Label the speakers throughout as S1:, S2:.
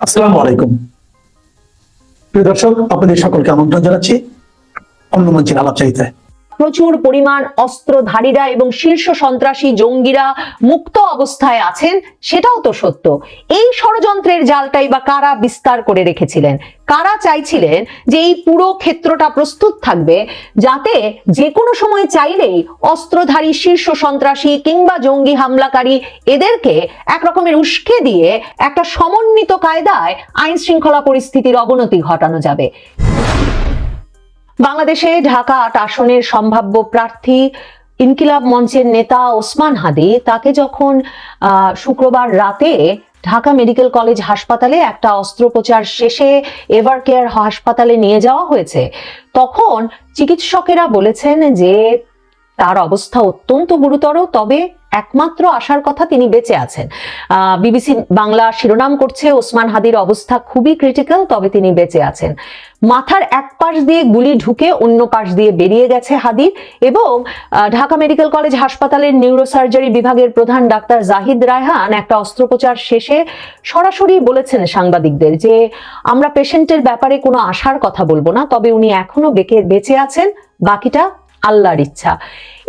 S1: আসসালামু আলাইকুম। প্রিয় দর্শক আপনাদের সকলকে আমন্ত্রণ জানাচ্ছি অন্য মঞ্চের আলাপচারিতায়।
S2: প্রচুর পরিমাণ অস্ত্রধারীরা এবং শীর্ষ সন্ত্রাসী জঙ্গিরা মুক্ত অবস্থায় আছেন, সেটাও তো সত্য। এই ষড়যন্ত্রের জালটাই বা কারা বিস্তার করে রেখেছিলেন? কারা চাইছিলেন যে এই পুরো ক্ষেত্রটা প্রস্তুত থাকবে, যাতে যে কোনো সময় চাইলেই অস্ত্রধারী, শীর্ষ সন্ত্রাসী কিংবা জঙ্গি হামলাকারী এদেরকে এক রকমের উস্কে দিয়ে একটা সমন্বিত কায়দায় আইন শৃঙ্খলা পরিস্থিতির অবনতি ঘটানো যাবে। বাংলাদেশে ঢাকা আট আসনের সম্ভাব্য প্রার্থী ইনকিলাব মঞ্চের নেতা ওসমান হাদি তাকে যখন শুক্রবার রাতে ঢাকা মেডিকেল কলেজ হাসপাতালে একটা অস্ত্রোপচার শেষে এভার কেয়ার হাসপাতালে নিয়ে যাওয়া হয়েছে, তখন চিকিৎসকেরা বলেছেন যে তার অবস্থা অত্যন্ত গুরুতর, তবে একমাত্র আসার কথা তিনি বেঁচে আছেন। বিবিসি বাংলা শিরোনাম করছে, ওসমান হাদির অবস্থা খুবই ক্রিটিক্যাল তবে তিনি বেঁচে আছেন। মাথার এক পাশ দিয়ে গুলি ঢুকে অন্য পাশ দিয়ে বেরিয়ে গেছে হাদির এবং ঢাকা মেডিকেল কলেজ হাসপাতালের নিউরোসার্জারি বিভাগের প্রধান ডাক্তার জাহিদ রায়হান একটা অস্ত্রোপচার শেষে সরাসরি বলেছেন সাংবাদিকদের যে, আমরা পেশেন্টের ব্যাপারে কোনো আশার কথা বলব না, তবে উনি এখনও বেঁকে- বেঁচে আছেন, বাকিটা আল্লাহর ইচ্ছা।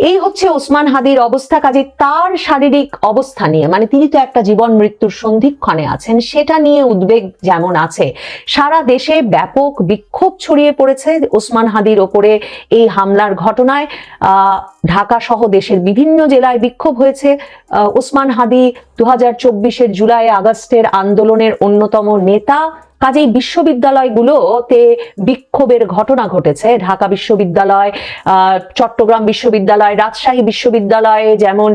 S2: এই হচ্ছে ওসমান হাদির অবস্থা, কাজে তার শারীরিক অবস্থা নিয়ে। মানে তিনি তো একটা জীবন মৃত্যুর সন্ধিক্ষণে আছেন, সেটা নিয়ে উদ্বেগ যেমন আছে। সারা দেশে ব্যাপক বিক্ষোভ ছড়িয়ে পড়েছে ওসমান হাদির ওপরে এই হামলার ঘটনায়। ঢাকা সহ দেশের বিভিন্ন জেলায় বিক্ষোভ হয়েছে। ওসমান হাদি দু হাজার জুলাই আগস্টের আন্দোলনের অন্যতম নেতা কাজেই বিশ্ববিদ্যালয়গুলোতে বিক্ষোভের ঘটনা ঘটেছে। ঢাকা বিশ্ববিদ্যালয় চট্টগ্রাম বিশ্ববিদ্যালয়, রাজশাহী বিশ্ববিদ্যালয়ে যেমন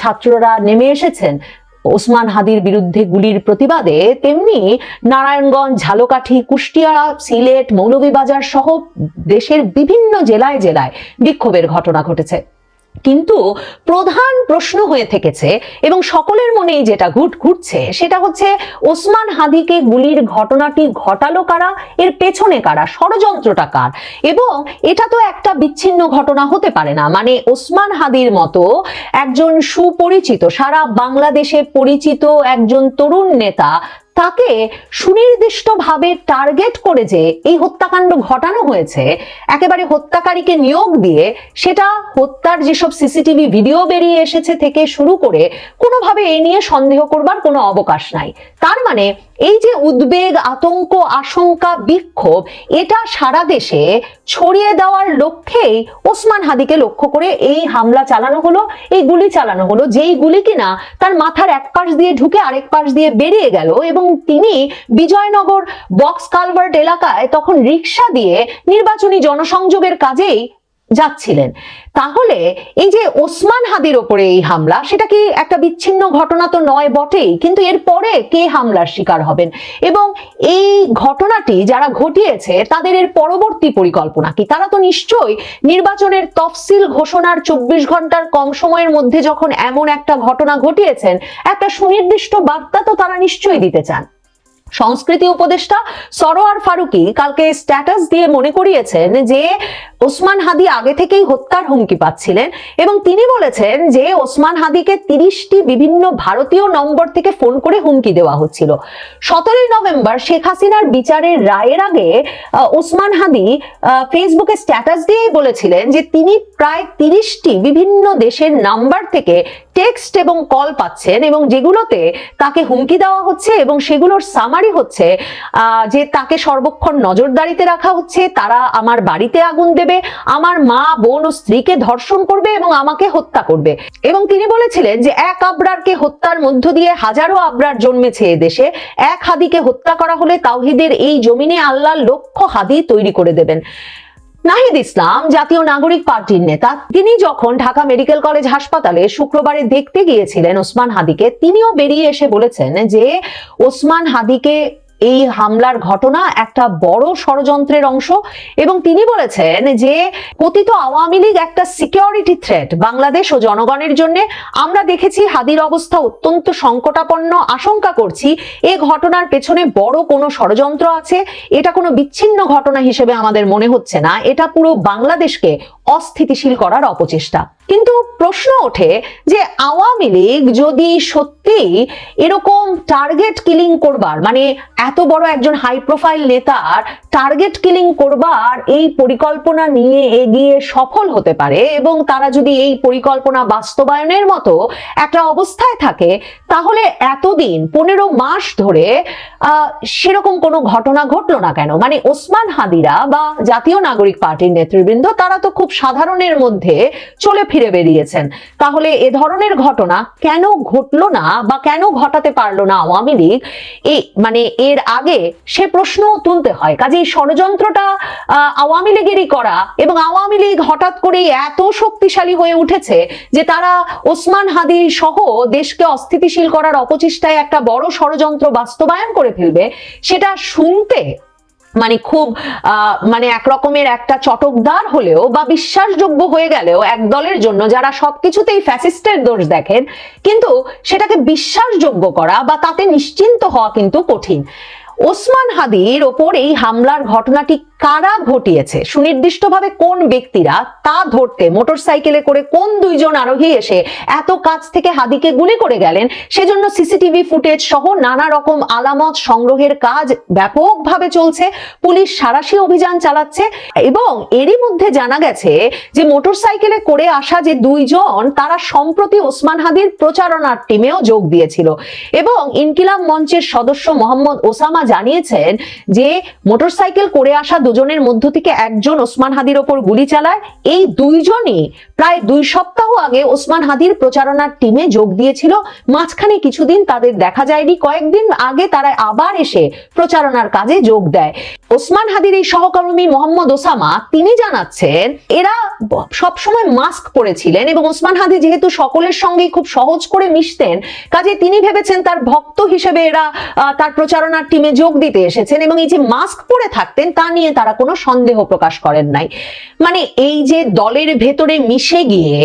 S2: ছাত্ররা নেমে এসেছেন, ওসমান হাদির বিরুদ্ধে গুলির প্রতিবাদে, তেমনি নারায়ণগঞ্জ, ঝালকাঠি, কুষ্টিয়া, সিলেট, মৌলভীবাজার সহ দেশের বিভিন্ন জেলায় জেলায় বিক্ষোভের ঘটনা ঘটেছে। কিন্তু প্রধান প্রশ্ন হয়ে থেকেছে এবং সকলের মনেই যেটা ঘুট ঘুরছে সেটা হচ্ছে, ওসমান হাদিকে গুলির ঘটনাটি ঘটালো কারা? এর পেছনে কারা? ষড়যন্ত্রটা কার? এবং এটা তো একটা বিচ্ছিন্ন ঘটনা হতে পারে না। মানে ওসমান হাদির মতো একজন সুপরিচিত, সারা বাংলাদেশে পরিচিত একজন তরুণ নেতা তাকে সুনির্দিষ্টভাবে টার্গেট করে যে এই হত্যাকাণ্ড ঘটানো হয়েছে, একেবারে হত্যাকারীকে নিয়োগ দিয়ে সেটা হত্যার যেসব সিসিটিভি ভিডিও বেরিয়ে এসেছে থেকে শুরু করে কোনোভাবে এ নিয়ে সন্দেহ করবার কোনো অবকাশ নাই। তার মানে এই যে উদ্বেগ, আতঙ্ক, আশঙ্কা, বিক্ষোভ, এটা সারা দেশে ছড়িয়ে দেওয়ার লক্ষ্যেই ওসমান হাদিকে লক্ষ্য করে এই হামলা চালানো হলো, এই গুলি চালানো হলো। যেই গুলি কিনা তার মাথার এক পাশ দিয়ে ঢুকে আরেক পাশ দিয়ে বেরিয়ে গেল এবং তিনি বিজয়নগর বক্স কালভার্ট এলাকায় তখন রিক্সা দিয়ে নির্বাচনী জনসংযোগের কাজেই যাচ্ছিলেন। তাহলে এই যে ওসমান হাদির ওপরে এই হামলা, সেটা কি একটা বিচ্ছিন্ন ঘটনা তো নয় বটেই, কিন্তু এর পরে কে হামলার শিকার হবেন? এবং এই ঘটনাটি যারা ঘটিয়েছে, তাদের এর পরবর্তী পরিকল্পনা কি? তারা তো নিশ্চয়ই নির্বাচনের তফসিল ঘোষণার চব্বিশ ঘণ্টার কম সময়ের মধ্যে যখন এমন একটা ঘটনা ঘটিয়েছেন, একটা সুনির্দিষ্ট বার্তা তো তারা নিশ্চয়ই দিতে চান। সংস্কৃতি উপদেষ্টা সরোয়ার ফারুকি কালকে স্ট্যাটাস দিয়ে মনে করিয়েছেন যে ওসমান হাদি আগে থেকেই হত্যার হুমকি পাচ্ছিলেন এবং তিনি বলেছেন যে ওসমান হাদিকে তিরিশটি বিভিন্ন ভারতীয় নম্বর থেকে ফোন করে হুমকি দেওয়া হচ্ছিল। সতেরোই নভেম্বর শেখ হাসিনার বিচারের রায়ের আগে ওসমান হাদি ফেসবুকে স্ট্যাটাস দিয়েই বলেছিলেন যে তিনি প্রায় তিরিশটি বিভিন্ন দেশের নাম্বার থেকে টেক্সট এবং কল পাচ্ছেন এবং যেগুলোতে তাকে হুমকি দেওয়া হচ্ছে এবং সেগুলোর সামারি হচ্ছে যে তাকে সর্বক্ষণ নজরদারিতে রাখা হচ্ছে, তারা আমার বাড়িতে আগুন দেবে, আমার মা, বোন ও স্ত্রীকে ধর্ষণ করবে এবং আমাকে হত্যা করবে। এবং তিনি বলেছিলেন যে এক আবরারকে হত্যার মধ্য দিয়ে হাজারো আবরার জন্মেছে দেশে, এক হাদিকে হত্যা করা হলে তাওহিদের এই জমিনে আল্লাহ লক্ষ হাদি তৈরি করে দেবেন। নাহিদ ইসলাম, জাতীয় নাগরিক পার্টির নেতা, তিনি যখন ঢাকা মেডিকেল কলেজ হাসপাতালে শুক্রবারে দেখতে গিয়েছিলেন ওসমান হাদিকে, তিনিও বেরিয়ে এসে বলেছেন যে ওসমান হাদিকে এই হামলার ঘটনা একটা বড় ষড়যন্ত্রের অংশ এবং তিনি বলেছেন যে কথিত আওয়ামী লীগ একটা সিকিউরিটি থ্রেট বাংলাদেশ ও জনগণের জন্য। আমরা দেখেছি হাদির অবস্থা অত্যন্ত সংকটাপন্ন, আশঙ্কা করছি এ ঘটনার পেছনে বড় কোনো ষড়যন্ত্র আছে। এটা কোনো বিচ্ছিন্ন ঘটনা হিসেবে আমাদের মনে হচ্ছে না। এটা পুরো বাংলাদেশকে অস্থিতিশীল করার অপচেষ্টা। কিন্তু প্রশ্ন ওঠে যে আওয়ামী লীগ যদি সত্যি এরকম টার্গেট কিলিং করবার মানে এত বড় একজন হাই প্রোফাইল নেতার টার্গেট কিলিং করবার এই পরিকল্পনা নিয়ে এগিয়ে সফল হতে পারে এবং তারা যদি এই পরিকল্পনা বাস্তবায়নের মতো একটা অবস্থায় থাকে, তাহলে এতদিন, পনেরো মাস ধরে সেরকম কোনো ঘটনা ঘটলো না কেন? মানে ওসমান হাদিরা বা জাতীয় নাগরিক পার্টির নেতৃবৃন্দ, তারা তো খুব সাধারণের মধ্যে চলে ফিরে বেরিয়েছেন। তাহলে এ ধরনের ঘটনা কেন ঘটলো না বা কেন ঘটাতে পারল না আওয়ামী লীগ? এই মানে এর আগে সে প্রশ্ন তুলতে হয়। কাজে এই ষড়যন্ত্রটা আওয়ামী লীগেরই করা এবং আওয়ামী লীগ হঠাৎ করেই এত শক্তিশালী হয়ে উঠেছে যে তারা ওসমান হাদি সহ দেশকে অস্থিতিশীল করার অপচেষ্টায় একটা বড় ষড়যন্ত্র বাস্তবায়ন করে ফেলবে, সেটা শুনতে মানে খুব মানে একরকমের একটা চটকদার হলেও বা বিশ্বাসযোগ্য হয়ে গেলেও এক দলের জন্য যারা সবকিছুতেই ফ্যাসিস্টের দোষ দেখেন, কিন্তু সেটাকে বিশ্বাসযোগ্য করা বা তাতে নিশ্চিন্ত হওয়া কিন্তু কঠিন। ওসমান হাদির ওপর এই হামলার ঘটনাটি কারা ঘটিয়েছে? সুনির্দিষ্টভাবে কোন ব্যক্তিরা তা ধরতে মোটরসাইকেলে করে কোন দুইজন আরোহী এসে এত কাছ থেকে হাদিকে গুলি করে গেলেন, সেজন্য সিসিটিভি ফুটেজ সহ নানা রকম আলামত সংগ্রহের কাজ ব্যাপকভাবে চলছে। পুলিশ সারাশি অভিযান চালাচ্ছে এবং এরই মধ্যে জানা গেছে যে মোটরসাইকেলে করে আসা যে দুইজন, তারা সম্প্রতি ওসমান হাদির প্রচারণার টিমেও যোগ দিয়েছিল। এবং ইনকিলাব মঞ্চের সদস্য মোহাম্মদ ওসামা জানিয়েছেন যে, মোটরসাইকেল করে আসা দুজনের মধ্য থেকে একজন ওসমান হাদির ওপর গুলি চালায়। এই দুইজনই প্রায় দুই সপ্তাহ আগে ওসমান হাদির প্রচারণার টিমে যোগ দিয়েছিল। মাঝখানে কিছুদিন তাদের দেখা যায়নি। কয়েকদিন আগে তারা আবার এসে প্রচারণার কাজে যোগ দেয়। ওসমান হাদির এই সহকর্মী মোহাম্মদ ওসামা, তিনি জানাচ্ছেন, এরা সবসময় মাস্ক পরেছিলেন এবং ওসমান হাদি যেহেতু সকলের সঙ্গেই খুব সহজ করে মিশতেন, কাজে তিনি ভেবেছেন তার ভক্ত হিসেবে এরা তার প্রচারণার টিমে যোগ দিতে এসেছেন এবং এই যে মাস্ক পরে থাকতেন তা নিয়ে তারা কোনো সন্দেহ প্রকাশ করেন নাই। মানে এই যে দলের ভেতরে মিশে গিয়ে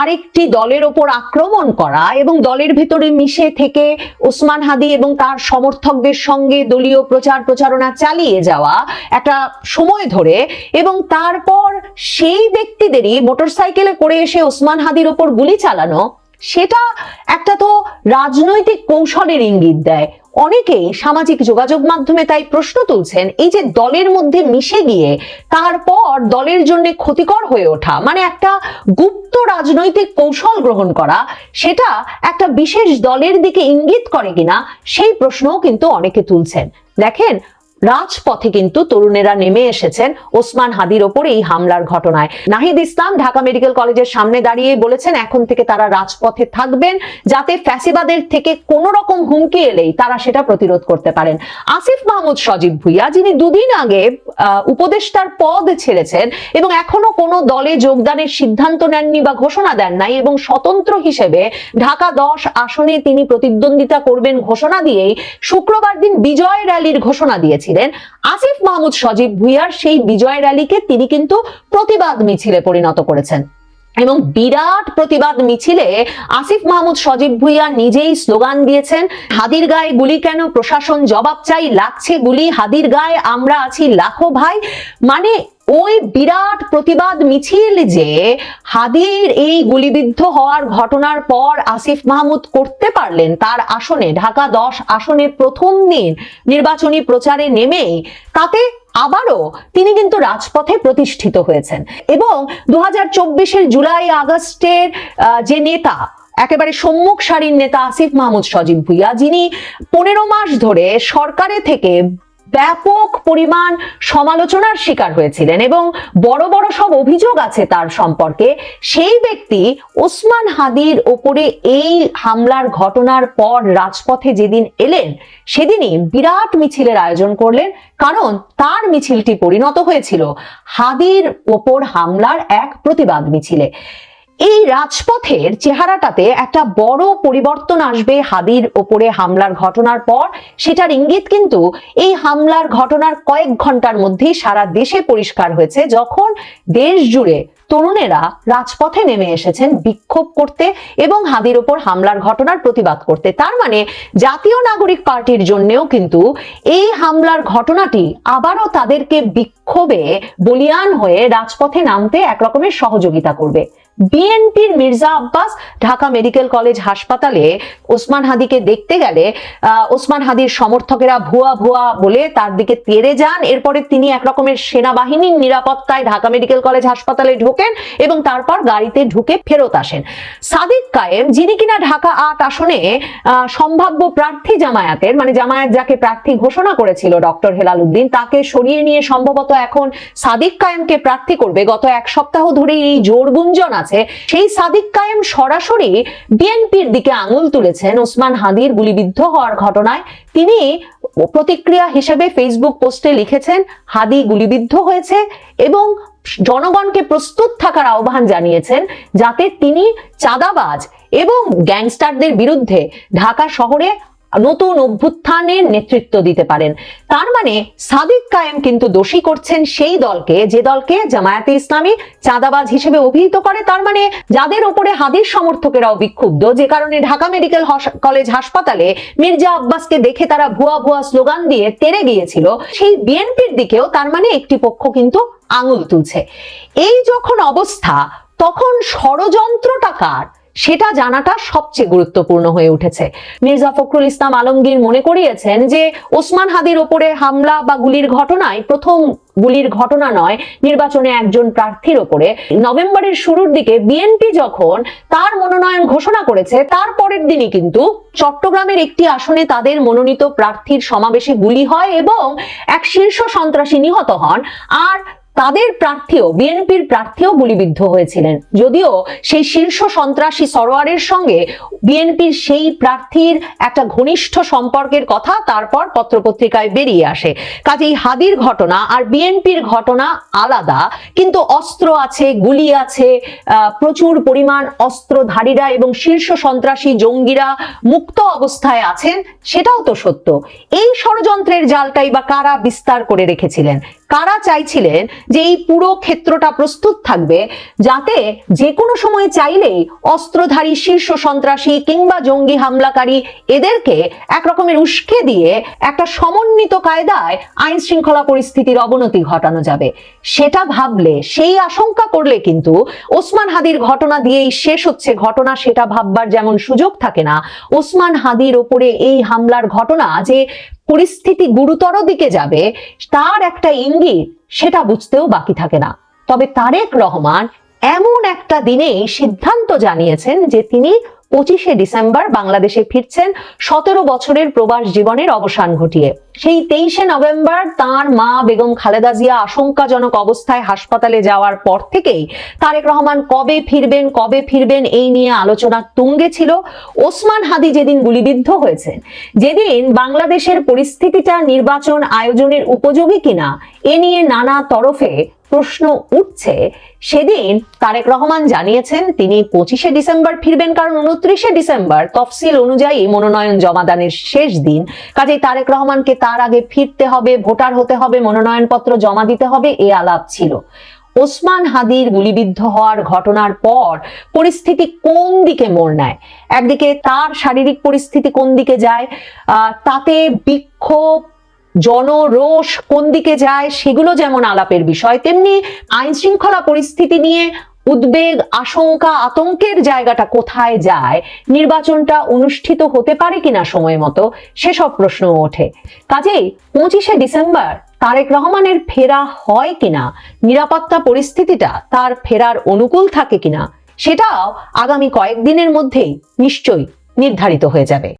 S2: আরেকটি দলের ওপর আক্রমণ করা এবং দলের ভেতরে মিশে থেকে ওসমান হাদি এবং তার সমর্থকদের সঙ্গে দলীয় প্রচার প্রচারণা চালিয়ে যাওয়া একটা সময় ধরে এবং তারপর সেই ব্যক্তিদেরই মোটরসাইকেলে করে এসে ওসমান হাদির ওপর গুলি চালানো, সেটা একটা তো রাজনৈতিক কৌশলের ইঙ্গিত দেয়। অনেকেই সামাজিক যোগাযোগ মাধ্যমে তাই প্রশ্ন তুলছেন, এই যে দলের মধ্যে মিশে গিয়ে তারপর দলের জন্য ক্ষতিকর হয়ে ওঠা মানে একটা গুপ্ত রাজনৈতিক কৌশল গ্রহণ করা, সেটা একটা বিশেষ দলের দিকে ইঙ্গিত করে কিনা, সেই প্রশ্নও কিন্তু অনেকে তুলছেন। দেখেন রাজপথে কিন্তু তরুণেরা নেমে এসেছেন ওসমান হাদির ওপর এই হামলার ঘটনায়। নাহিদ ইসলাম ঢাকা মেডিকেল কলেজের সামনে দাঁড়িয়ে বলেছেন, এখন থেকে তারা রাজপথে থাকবেন যাতে ফ্যাসিবাদের থেকে কোনো রকম হুমকি এলেই তারা সেটা প্রতিরোধ করতে পারেন। আসিফ মাহমুদ সজীব ভুইয়া, যিনি দুদিন আগে উপদেষ্টার পদ ছেড়েছেন এবং এখনও কোনো দলে যোগদানের সিদ্ধান্ত নেননি বা ঘোষণা দেন নাই এবং স্বতন্ত্র হিসেবে ঢাকা দশ আসনে তিনি প্রতিদ্বন্দ্বিতা করবেন ঘোষণা দিয়েই শুক্রবার দিন বিজয় র্যালির ঘোষণা দিয়েছিলেন। আসিফ মাহমুদ সজীব ভুইয়ার সেই বিজয় র্যালিকে তিনি কিন্তু প্রতিবাদ মিছিলে পরিণত করেছেন। এবং বিরাট প্রতিবাদ মিছিলে আসিফ মাহমুদ সজীব ভুইয়া নিজেই স্লোগান দিয়েছেন, হাদির গায়ে গুলি কেন? প্রশাসন জবাব চাই, লাগছে গুলি, হাদির গায়ে আমরা আছি, লাখো ভাই। মানে ওই বিরাট প্রতিবাদ মিছিল যে হাদির এই গুলিবিদ্ধ হওয়ার ঘটনার পর আসিফ মাহমুদ করতে পারলেন, তার আসনে, ঢাকা দশ আসনে প্রথম দিন নির্বাচনী প্রচারে নেমেই তাতে আবারও তিনি কিন্তু রাজপথে প্রতিষ্ঠিত হয়েছেন। এবং দু হাজার জুলাই আগস্টের যে নেতা, একেবারে সম্মুখ সারির নেতা আসিফ মাহমুদ সজীব ভুইয়া, যিনি পনেরো মাস ধরে সরকারে থেকে ব্যাপক পরিমাণ সমালোচনার শিকার হয়েছিলেন এবং বড় বড় সব অভিযোগ আছে তার সম্পর্কে। সেই ব্যক্তি ওসমান হাদির ওপরে এই হামলার ঘটনার পর রাজপথে যেদিন এলেন, সেদিনই বিরাট মিছিলের আয়োজন করলেন, কারণ তার মিছিলটি পরিণত হয়েছিল হাদির ওপর হামলার এক প্রতিবাদ মিছিলে। এই রাজপথের চেহারাটাতে একটা বড় পরিবর্তন আসবে হাদির ওপরে হামলার ঘটনার পর। সেটার ইঙ্গিত কিন্তু এই হামলার ঘটনার কয়েক ঘণ্টার মধ্যেই সারা দেশে পরিষ্কার হয়েছে, যখন দেশ জুড়ে তরুণেরা রাজপথে নেমে এসেছেন বিক্ষোভ করতে এবং হাদির ওপর হামলার ঘটনার প্রতিবাদ করতে। তার মানে জাতীয় নাগরিক পার্টির জন্যেও কিন্তু এই হামলার ঘটনাটি আবারও তাদেরকে বিক্ষোভে বলিয়ান হয়ে রাজপথে নামতে একরকমের সহযোগিতা করবে। বিএনপির মির্জা আব্বাস ঢাকা মেডিকেল কলেজ হাসপাতালে ওসমান হাদিকে দেখতে গেলে ওসমান হাদির সমর্থকেরা ভুয়া ভুয়া বলে তার দিকে তেড়ে যান। এরপরে তিনি একরকমের সেনাবাহিনীর নিরাপত্তায় ঢাকা মেডিকেল কলেজ হাসপাতালে ঢোকেন এবং তারপর গাড়িতে ঢুকে ফেরত আসেন। সাদিক কায়েম, যিনি কিনা ঢাকা আট আসনে সম্ভাব্য প্রার্থী জামায়াতের মানে জামায়াত যাকে প্রার্থী ঘোষণা করেছিল ডক্টর হেলাল উদ্দিন, তাকে সরিয়ে নিয়ে সম্ভবত এখন সাদিক কায়েমকে প্রার্থী করবে। গত এক সপ্তাহ ধরে এই জোর গুঞ্জন আছে। সেই সাদিক কায়েম সরাসরি বিএনপির দিকে আঙুল তুলেছেন ওসমান হাদির গুলিবিদ্ধ হওয়ার ঘটনায়। তিনি প্রতিক্রিয়া হিসেবে ফেসবুক পোস্টে লিখেছেন, হাদি গুলিবিদ্ধ হয়েছে এবং জনগণকে প্রস্তুত থাকার আহ্বান জানিয়েছেন যাতে তিনি চাঁদাবাজ এবং গ্যাংস্টারদের বিরুদ্ধে ঢাকা শহরে নতুন অভ্যুত্থানের নেতৃত্ব দিতে পারেন। তার মানে সাদিক কায়েম কিন্তু দোষী করছেন সেই দলকে, যে দলকে জামায়াতে ইসলামী চাঁদাবাজ হিসেবে অভিহিত করে। তার মানে যাদের ওপরে হাদির সমর্থকেরাও বিক্ষুব্ধ, যে কারণে ঢাকা মেডিকেল কলেজ হাসপাতালে মির্জা আব্বাসকে দেখে তারা ভুয়া ভুয়া স্লোগান দিয়ে তেড়ে গিয়েছিল, সেই বিএনপির দিকেও তার মানে একটি পক্ষ কিন্তু আঙুল তুলছে। এই যখন অবস্থা, তখন ষড়যন্ত্রটা কার? সেটা জানাটা সবচেয়ে গুরুত্বপূর্ণ হয়ে উঠেছে। মির্জা ফখরুল ইসলাম আলমগীর মনে করিয়েছেন যে, ওসমান হাদির ওপরে হামলা বা গুলির ঘটনায়, প্রথম গুলির ঘটনা নয়, নির্বাচনে একজন প্রার্থীর ওপরে, নভেম্বরের শুরুর দিকে বিএনপি যখন তার মনোনয়ন ঘোষণা করেছে, তার পরের দিনই কিন্তু চট্টগ্রামের একটি আসনে তাদের মনোনীত প্রার্থীর সমাবেশে গুলি হয় এবং এক শীর্ষ সন্ত্রাসী নিহত হন। আর তাদের প্রার্থীও, বিএনপির প্রার্থীও গুলিবিদ্ধ হয়েছিলেন। যদিও সেই শীর্ষ সন্ত্রাসী সরোয়ারের সঙ্গে বিএনপির সেই প্রার্থীর একটা ঘনিষ্ঠ সম্পর্কের কথা তারপর পত্রপত্রিকায় বেরিয়ে আসে। কাজেই হাদির ঘটনা আর বিএনপির ঘটনা আলাদা, কিন্তু অস্ত্র আছে, গুলি আছে প্রচুর পরিমাণ অস্ত্রধারীরা এবং শীর্ষ সন্ত্রাসী জঙ্গিরা মুক্ত অবস্থায় আছেন, সেটাও তো সত্য। এই ষড়যন্ত্রের জালটাই বা কারা বিস্তার করে রেখেছিলেন? কারা চাইছিলেন যে এই পুরো ক্ষেত্রটা প্রস্তুত থাকবে যাতে যে কোনো সময় চাইলেই অস্ত্রধারী শীর্ষ সন্ত্রাসী কিংবা জঙ্গি হামলাকারী এদেরকে একরকমের উস্কে দিয়ে একটা সমন্বিত কায়দায় আইন শৃঙ্খলা পরিস্থিতির অবনতি ঘটানো যাবে। সেটা ভাবলে, সেই আশঙ্কা করলে কিন্তু ওসমান হাদির ঘটনা দিয়েই শেষ হচ্ছে ঘটনা, সেটা ভাববার যেমন সুযোগ থাকে না, ওসমান হাদির ওপরে এই হামলার ঘটনা যে পরিস্থিতি গুরুতর দিকে যাবে, তার একটা ইঙ্গিত সেটা বুঝতেও বাকি থাকে না। তবে তারেক রহমান এমন একটা দিনেই সিদ্ধান্ত জানিয়েছেন যে তিনি পঁচিশে ডিসেম্বর বাংলাদেশে ফিরছেন সতেরো বছরের প্রবাস জীবনের অবসান ঘটিয়ে। সেই তেইশে নভেম্বর তার মা বেগম খালেদা জিয়া আশঙ্কাজনক অবস্থায় হাসপাতালে যাওয়ার পর থেকেই তারেক রহমান কবে ফিরবেন কবে ফিরবেন এই নিয়ে আলোচনা তুঙ্গে ছিল। ওসমান হাদি যেদিন গুলিবিদ্ধ হয়েছেন, যেদিন বাংলাদেশের পরিস্থিতিটা নির্বাচন আয়োজনের উপযোগী কিনা, এ নিয়ে নানা তরফে প্রশ্ন উঠছে, সেদিন তারেক রহমান জানিয়েছেন তিনি পঁচিশে ডিসেম্বর ফিরবেন, কারণ উনত্রিশে ডিসেম্বর তফসিল অনুযায়ী মনোনয়ন জমাদানের শেষ দিন। কাজেই তারেক রহমানকে তার আগে ফিরতে হবে, ভোটার হতে হবে, মনোনয়নপত্র জমা দিতে হবে, এ আলাপ ছিল। ওসমান হাদির গুলিবিদ্ধ হওয়ার ঘটনার পর পরিস্থিতি কোন দিকে মোড় নেয়? একদিকে তার শারীরিক পরিস্থিতি কোন দিকে যায়? তাতে বিক্ষোভ জনরোষ কোন দিকে যায় সেগুলো যেমন আলাপের বিষয়, তেমনি আইন শৃঙ্খলা পরিস্থিতি নিয়ে উদ্বেগ, আশঙ্কা, আতঙ্কের জায়গাটা কোথায় যায়, নির্বাচনটা অনুষ্ঠিত হতে পারে কিনা সময় মতো, সেসব প্রশ্ন ওঠে। কাজেই পঁচিশে ডিসেম্বর তারেক রহমানের ফেরা হয় কিনা, নিরাপত্তা পরিস্থিতিটা তার ফেরার অনুকূল থাকে কিনা, সেটাও আগামী কয়েকদিনের মধ্যেই নিশ্চয়ই নির্ধারিত হয়ে যাবে।